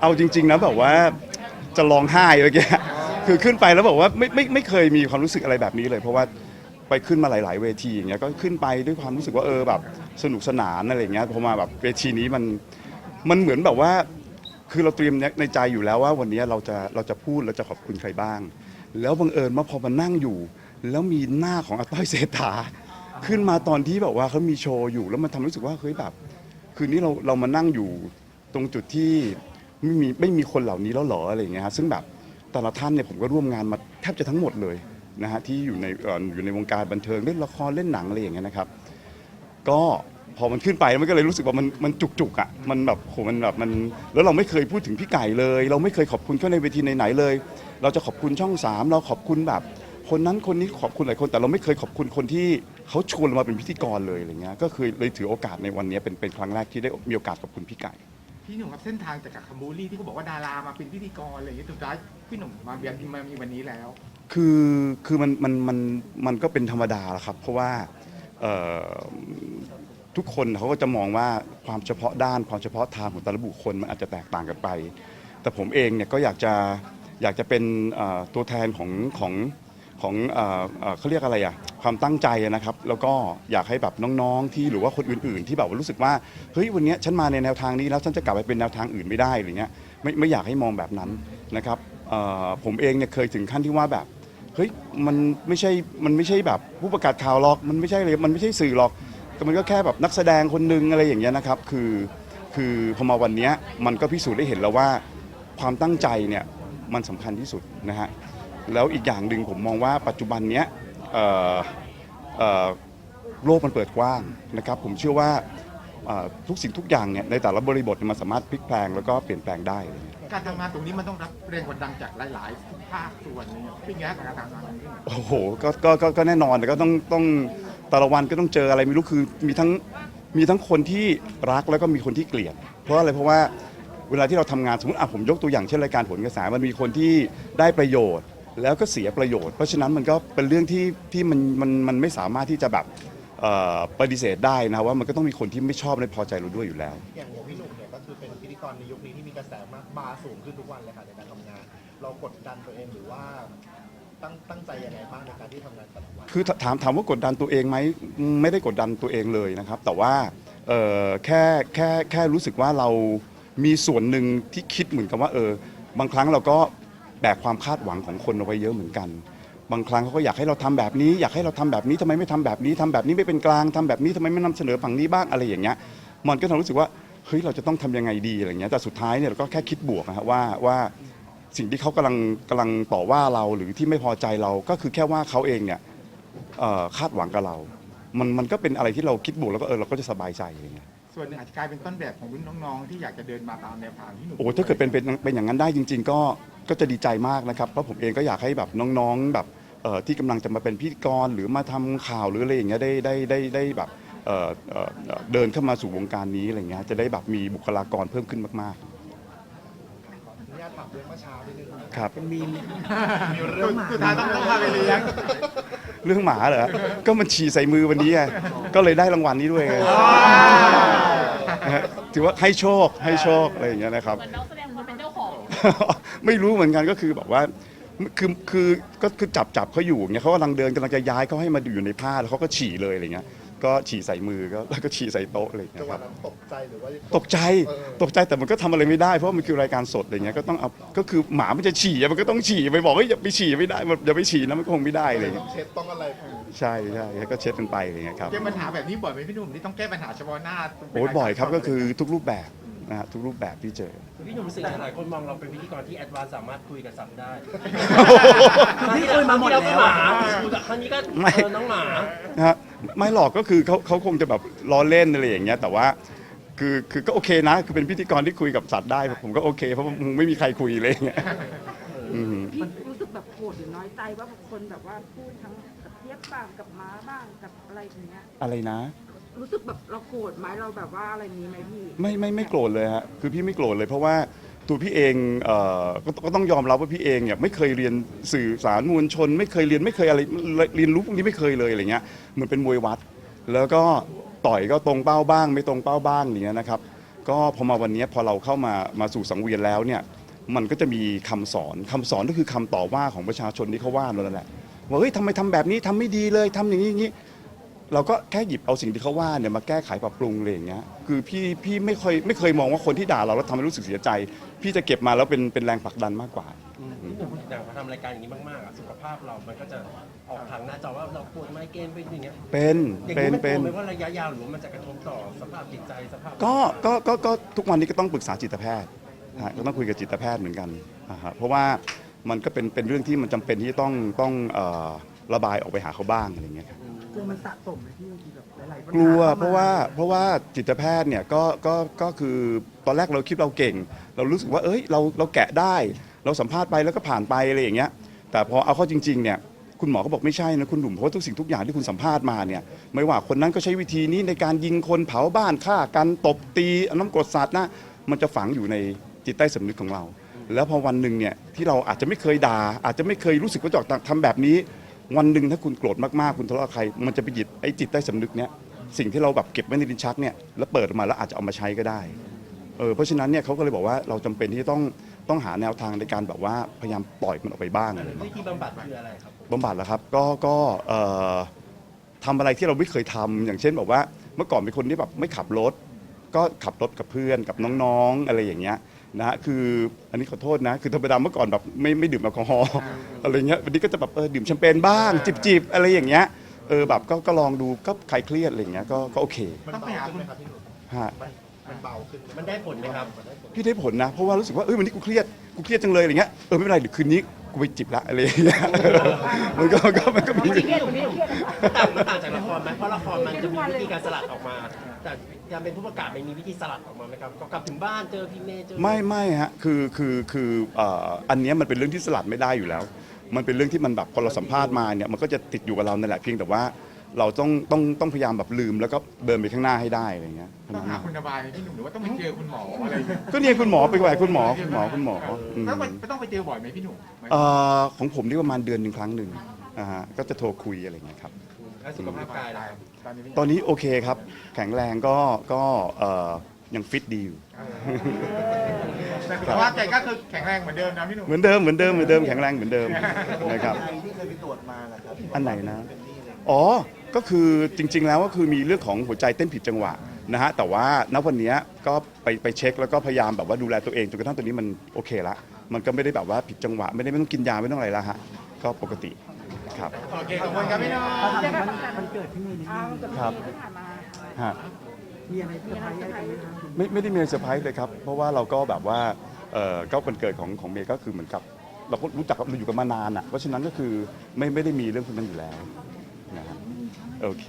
เอาจริง ๆ นะแบบว่าจะร้องไห้เมื่อกี้คือขึ้นไปแล้วบอกว่าไม่ไม่ไม่เคยมีความรู้สึกอะไรแบบนี้เลย เพราะว่าไปขึ้นมาหลาย ๆ เวทีอย่างเงี้ยก็ขึ้นไปด้วยความรู้สึกว่าเออแบบสนุกสนานอะไรอย่างเงี้ยพอมาแบบเวทีนี้มันมันเหมือนแบบว่า คือเราเตรียมในใจอยู่แล้วว่าวันนี้เราจะเราจะพูดเราจะขอบคุณใครบ้าง แล้วบังเอิญว่าพอมานั่งอยู่ แล้วมีหน้าของอาต้อยเศรษฐาขึ้นมาตอนที่แบบว่าเขามีโชว์อยู่แล้วมันทำให้รู้สึกว่าเฮ้ยแบบ คืนนี้เราเรามานั่งอยู่ตรงจุดที่ ไม่มีไม่มีคนเหล่านี้แล้วเหรออะไรอย่างเงี้ยฮะซึ่งแบบแต่ละท่านเนี่ยผมก็ร่วมงานมาแทบจะทั้งหมดเลยนะฮะที่อยู่ในเอ่ออยู่ในวงการบันเทิงเล่นละครเล่นหนังอะไรอย่างเงี้ยนะครับ ก็พอมันขึ้นไปมันก็เลยรู้สึกว่ามันมันจุกจุกๆอะมันแบบโหมันแบบมันแล้วเราไม่เคยพูดถึงพี่ไก่เลย เราไม่เคยขอบคุณเขาในเวทีไหนๆเลย เราจะขอบคุณช่องสามเราขอบคุณแบบ คนนั้นคนนี้ขอบคุณหลายคน แต่เราไม่เคยขอบคุณคนที่เขาชวนเรามาเป็นพิธีกรเลยอะไรเงี้ยก็คือเลยถือโอกาสในวันนี้เป็นเป็นครั้งแรกที่ได้มีโอกาสขอบคุณพี่ไก่ พี่หนุ่มครับเส้นทางจากกับคัมบูรี่ที่เขาบอกว่าดารามาเป็นพิธีกรอะไรอย่างเงี้ยสุดท้ายพี่หนุ่มมาเบียนมามีวันนี้แล้ว คือคือมันมันมันมันก็เป็นธรรมดาแหละครับ เพราะว่าเอ่อทุกคนเขาก็จะมองว่าความเฉพาะด้านความเฉพาะทางของแต่ละบุคคลมันอาจจะแตกต่างกันไป แต่ผมเองเนี่ยก็อยากจะอยากจะเป็นเอ่อตัวแทนของของ ของเขาเรียกอะไรอะความตั้งใจนะครับ แล้วก็อยากให้แบบน้องๆที่หรือว่าคนอื่น ๆ ที่แบบว่ารู้สึกว่าเฮ้ยวันนี้ฉันมาในแนวทางนี้แล้วฉันจะกลับไปเป็นแนวทางอื่นไม่ได้อะไรเงี้ยไม่ไม่อยากให้มองแบบนั้นนะครับผมเองเนี่ยเคยถึงขั้นที่ว่าแบบเฮ้ยมันไม่ใช่มันไม่ใช่แบบผู้ประกาศข่าวหรอกมันไม่ใช่เลยมันไม่ใช่สื่อหรอกแต่มันก็แค่แบบนักแสดงคนหนึ่งอะไรอย่างเงี้ยนะครับ คือคือพอมาวันนี้มันก็พิสูจน์ได้เห็นแล้วว่าความตั้งใจเนี่ยมันสำคัญที่สุดนะฮะ แล้วอีกอย่างหนึ่งผมมองว่าปัจจุบันเนี้ยเอ่อเอ่อโลกมันเปิดกว้างนะครับ ผมเชื่อว่าเอ่อทุกสิ่งทุกอย่างเนี่ยในแต่ละบริบทเนี่ยมันสามารถพลิกแปลงแล้วก็เปลี่ยนแปลงได้ การทำงานตรงนี้มันต้องรับแรงกดดันจากหลายๆภาคส่วนเนี่ยพี่แง่กับการทำงานตรงนี้โอ้โหก็ก็ก็ก็แน่นอนแต่ก็ต้องต้องแต่ละวันก็ต้องเจออะไรไม่รู้คือมีทั้งมีทั้งคนที่รักแล้วก็มีคนที่เกลียด เพราะอะไรเพราะว่าเวลาที่เราทำงานสมมติอะผมยกตัวอย่างเช่นรายการผลกระแสมันมีคนที่ได้ประโยชน์ แล้วก็เสียประโยชน์ เพราะฉะนั้นมันก็เป็นเรื่องที่ที่มันมันมันไม่สามารถที่จะแบบเอ่อปฏิเสธได้นะว่ามันก็ต้องมีคนที่ไม่ชอบไม่พอใจเราด้วยอยู่แล้ว อย่างอย่างพี่หนุ่มเนี่ยก็คือเป็นพิธีกรในยุคนี้ที่มีกระแสมากบาร์สูงขึ้นทุกวันเลยค่ะในการทำงาน เรากดดันตัวเองหรือว่าตั้งตั้งใจยังไงบ้างในการที่ทำงานแต่ละวันคือถถามถามว่ากดดันตัวเองไหมอืมไม่ได้กดดันตัวเองเลยนะครับ แต่ว่าเอ่อแค่แค่แค่รู้สึกว่าเรามีส่วนหนึ่งที่คิดเหมือนกับว่าเออบางครั้งเราก็ แบกความคาดหวังของคนเอาไว้เยอะเหมือนกัน บางครั้งเขาก็อยากให้เราทำแบบนี้ อยากให้เราทำแบบนี้ทำไมไม่ทำแบบนี้ทำแบบนี้ไม่เป็นกลางทำแบบนี้ทำไมไม่นำเสนอฝั่งนี้บ้างอะไรอย่างเงี้ยมันก็ทำให้รู้สึกว่าเฮ้ยเราจะต้องทำยังไงดีอะไรเงี้ยแต่สุดท้ายเนี่ยเราก็แค่คิดบวกนะฮะว่าว่าสิ่งที่เขากำลังกำลังต่อว่าเราหรือที่ไม่พอใจเราก็คือแค่ว่าเขาเองเนี่ยเอ่อคาดหวังกับเรา มันมันก็เป็นอะไรที่เราคิดบวกแล้วก็เออเราก็จะสบายใจอะไรเงี้ยส่วนหนึ่งอาจจะกลายเป็นต้นแบบของรุ่นน้องๆ ที่อยากจะเดินมาตามแนวทางที่หนุ่มโอ้ถ้าเกิดเป็นเป็นเป็นอย่างนั้นได้จริง ๆ ก็ ก็จะดีใจมากนะครับเพราะผมเองก็อยากให้แบบน้องๆแบบเอ่อที่กำลังจะมาเป็นพิธีกรหรือมาทำข่าวหรืออะไรอย่างเงี้ยได้ได้ได้ได้แบบเอ่อเอ่อเอ่อเดินเข้ามาสู่วงการนี้อะไรเงี้ยจะได้แบบมีบุคลากรเพิ่มขึ้นมากขออนุญาตถามเรื่องเมื่อเช้านิดนึงนะๆครับ เป็นมีมมีเรื่องหมาสุดท้ายต้องต้องพาไปเลี้ยงเรื่องหมาเหรอ ก็มันฉี่ใส่มือวันนี้ไงก็เลยได้รางวัลนี้ด้วยไงนะฮะถือว่าให้โชคให้โชคอะไรอย่างเงี้ยนะครับ เหมือนนักแสดงคนเป็นเจ้าของ ไม่รู้เหมือนกันก็คือแบบว่าคือคือก็คือจับจับเขาอยู่อย่างเงี้ยเขากำลังเดินกำลังจะย้ายเขาให้มาอยู่ในผ้าแล้วเขาก็ฉี่เลยอะไรเงี้ยก็ฉี่ใส่มือก็แล้วก็ฉี่ใส่โต๊ะอะไรอย่างเงี้จังยหควะรับนั้นตกใจหรือว่าตกใจเออตกใจแต่มันก็ทำอะไรไม่ได้เพราะมันคือรายการสดอะไรเงี้ยก็ต้องเอาก็คือหมามันจะฉี่อะมันก็ต้องฉี่ไปบอกว่าอย่าไปฉี่ไม่ได้มันอย่าไปฉี่นะมันก็คงไม่ได้อะไรต้เงี้อยงเช็ดต้องอะไรใช่ใช่ก็เช็ดกันไปอะไรเงี้ยครับ เจอปัญหาแบบนี้บ่อยไหมพี่หนุ่มที่ต้องแก้ปัญหาเฉพาะหน้าโอ้ยบ่อยครับก็คือทุกรูปแบบนะฮะทุกรูปแบบที่เจอ พี่หนุ่มรู้สึกหลายคนมองเราเป็นพิธีกรที่แอดวานซ์สามารถคุยกับสัตว์ได้โอ้โหพี่คุยมาหมดแล้วหมาครั้งนี้ก็ไม่เออน้องหมา นะฮะไม่หรอกก็คือเขาเขาคงจะแบบล้อเล่นอะไรอย่างเงี้ยแต่ว่าคือคือก็โอเคนะ คือเป็นพิธีกรที่คุยกับสัตว์ได้ ผมก็โอเค เพราะว่ามึงไม่มีใครคุยเลยอย่างเงี้ยอืมพี่รู้สึกแบบโกรธหรือน้อยใจว่าบางคนแบบว่าพูดทั้งกับเทียบบ้างกับม้าบ้างกับอะไรอย่างเงี้ย อะไรนะ รู้สึกแบบเราโกรธไหมเราแบบว่าอะไรนี้ไหมพี่ ไม่ไม่ไม่โกรธเลยฮะคือพี่ไม่โกรธเลยเพราะว่าตัวพี่เองเอ่อก็ก็ต้องยอมรับว่าพี่เองเนี่ยไม่เคยเรียนสื่อสารมวลชน ไม่เคยเรียนไม่เคยอะไรเรียนรู้พวกนี้ไม่เคยเลยอะไรเงี้ยเหมือนเป็นมวยวัด แล้วก็ต่อยก็ตรงเป้าบ้าง ไม่ตรงเป้าบ้างอย่างเงี้ยนะครับก็พอมาวันนี้พอเราเข้ามามาสู่สังเวียนแล้วเนี่ยมันก็จะมีคำสอนคำสอนก็คือคำต่อว่าของประชาชนที่เขาว่าเรานั่นแหละว่าเฮ้ยทำไมทำแบบนี้ทำไม่ดีเลยทำอย่างนี้อย่างนี้ เราก็แค่หยิบเอาสิ่งที่เขาว่าเนี่ยมาแก้ไขปรับปรุงอะไรอย่างเงี้ยคือพี่พี่ไม่เคยไม่เคยมองว่าคนที่ด่าเราแล้วทำให้รู้สึกเสียใจ พี่จะเก็บมาแล้วเป็นเป็นแรงผลักดันมากกว่าพี่หนุ่มอย่างพอทำรายการอย่างนี้มากๆอะสุขภาพเรา มันก็จะออกทางหน้าจอว่าเราปวดไมเกรนเป็นอย่างเงี้ยเป็นอย่างเป็นี้มันเป็นไหมว่าระยะยาวหรือว่ามันจะกระทบต่อสภาพจิตใจสภาพก็ก็ก็ก็ทุกวันนี้ก็ต้องปรึกษาจิตแพทย์นะฮะก็ต้องคุยกับจิตแพทย์เหมือนกันนะฮะเพราะว่ามันก็เป็นเป็นเรื่องที่มันจำเป็นที่ต้องต้องเอ่อระบายออกไปหาเขาบ้างอะไรอย่างเงี้ยครับ กลัวมันสะสมไหมพี่บางทีแบบหลายๆปัญหากลัวข้มเพราะว่าเพราะว่าจิตแพทย์เนี่ยก็ก็ก็คือตอนแรกเราคิดเราเก่ง เรารู้สึกว่าเอ้ยเราเราแกะได้ เราสัมภาษณ์ไปแล้วก็ผ่านไปอะไรอย่างเงี้ย แต่พอเอาเข้าจริงๆเนี่ยคุณหมอก็บอกไม่ใช่นะคุณหนุ่มเพราะว่าทุกสิ่งทุกอย่างที่คุณสัมภาษณ์มาเนี่ยไม่ว่าคนนั้นก็ใช้วิธีนี้ในการยิงคนเผาบ้านฆ่ากันตบตีเอาน้ำกรดสาดหนะมันจะฝังอยู่ในจิตใต้สำนึกของเรา แล้วพอวันหนึ่งเนี่ยที่เราอาจจะไม่เคยด่าอาจจะไม่เคยรู้สึกว่าจะออกทำแบบนี้ วันหนึ่งถ้าคุณโกรธมากๆคุณทะเลาะกับใคร มันจะไปหยิบไอ้จิตใต้สำนึกเนี้ยสิ่งที่เราแบบเก็บไว้ในลิ้นชักเนี่ยแล้วเปิดออกมาแล้วอาจจะเอามาใช้ก็ได้เออเพราะฉะนั้นเนี่ยเขาก็เลยบอกว่าเราจำเป็นที่จะต้องต้องหาแนวทางในการแบบว่าพยายามปล่อยมันออกไปบ้างอะไรอย่างเงี้ย วิธีบำบัดคืออะไรครับผมบำบัดแล้วครับก็ก็เอ่อทำอะไรที่เราไม่เคยทำอย่างเช่นแบบว่าเมื่อก่อนเป็นคนที่แบบไม่ขับรถ ก็ขับรถกับเพื่อนกับน้องๆ อะไรอย่างเงี้ย นะฮะคืออันนี้ขอโทษนะ คือธรรมดาเมื่อก่อนแบบไม่ไม่ดื่มแอลกอฮอล์อะไรเงี้ยวันนี้ก็จะแบบเออดื่มแชมเปญบ้าง จิบๆอะไรอย่างเงี้ยเออแบบก็ก็ลองดูก็คลายเครียดอะไรอย่างเงี้ยก็ก็โอเคมันต้องไปเบาหาขึ้นคุไหณมครับพี่หนุ่มฮะมันมันเบาขึ้นหมันได้ผลไหมครับมันได้ผลพี่ได้ผลนะ เพราะว่ารู้สึกว่าเออวันนี้กูเครียดกูเครียดจังเลยอะไรเงี้ยเออไม่เป็นไรเดี๋ยวคืนนี้ กูไปจิบละอะไรอย่างเงี้ยมันก็ก็มันก็มีจริงๆพี่หนุ่มมันต่างมันต่างจากละครไหมเพราะละครมันจะมีวิธีการสลัดออกมา แต่การเป็นผู้ประกาศมันมีวิธีสลัดออกมาไหมครับก็กลับถึงบ้านเจอพี่เมย์เจอไม่ไม่ฮะคือคือคือเอ่ออันเนี้ยมันเป็นเรื่องที่สลัดไม่ได้อยู่แล้ว มันเป็นเรื่องที่มันแบบพอเราสัมภาษณ์มาเนี่ยมันก็จะติดอยู่กับเรานั่นแหละเพียงแต่ว่า เราต้องต้องต้องพยายามแบบลืมแล้วก็เดินไปข้างหน้าให้ได้อะไรเงี้ยเท่าต้องนั้นหานะคุณระบายไหมพี่หนุ่มหรือว่าต้องไปเจอคุณหมออะไรอย่างเงี้ยก็เนี่ยคุณหมอไปไหวคุณหมอคุณหมอคุณหมออืมแล้วมันต้องไปเจอบ่อยไหมพี่หนุ่มเอ่อของผมนี่ประมาณเดือนหนึ่งครั้งหนึ่งอ่าฮะก็จะโทรคุยอะไรเงี้ยครับ แล้วสุขภาพกายล่ะครับตอนนี้พี่ตอนนี้โอเคครับ แข็งแรงก็ก็เอ่อยังฟิตดีอยู่ แต่สุขภาพใจก็คือแข็งแรงเหมือนเดิมนะพี่หนุ่มเหมือนเดิมเหมือนเดิมเหมือนเดิมแข็งแรงเหมือนเดิมนะครับไอที่เคยไปตรวจมาแหละครับอันไหนนะ เป็นนี่เลยอ๋อ ก็คือจริง ๆ แล้วก็คือมีเรื่องของหัวใจเต้นผิดจังหวะนะฮะแต่ว่าณวันเนี้ยก็ไปไปเช็คแล้วก็พยายามแบบว่าดูแลตัวเองจนกระทั่งตัวนี้มันโอเคละมันก็ไม่ได้แบบว่าผิดจังหวะ ไม่ได้ไม่ต้องกินยาไม่ต้องอะไรละฮะก็ปกติครับโอเคขอบคุณครับพี่หนุ่มเดี๋ยวแบบมันเกิดที่นี่นิดนึงครับ ที่ผ่านมาฮะ มีอะไรเซอร์ไพรส์อะไรกันไหมคะไม่ไม่ได้มีอะไรเซอร์ไพรส์เลยครับ เพราะว่าเราก็แบบว่าเออก็วันเกิดของของเมย์ก็คือเหมือนกับ เราก็รู้จักกับเราอยู่กันมานานอะ เพราะฉะนั้นก็คือไม่ไม่ได้มีเรื่องพวกนั้นอยู่แล้วนะฮะ โอเค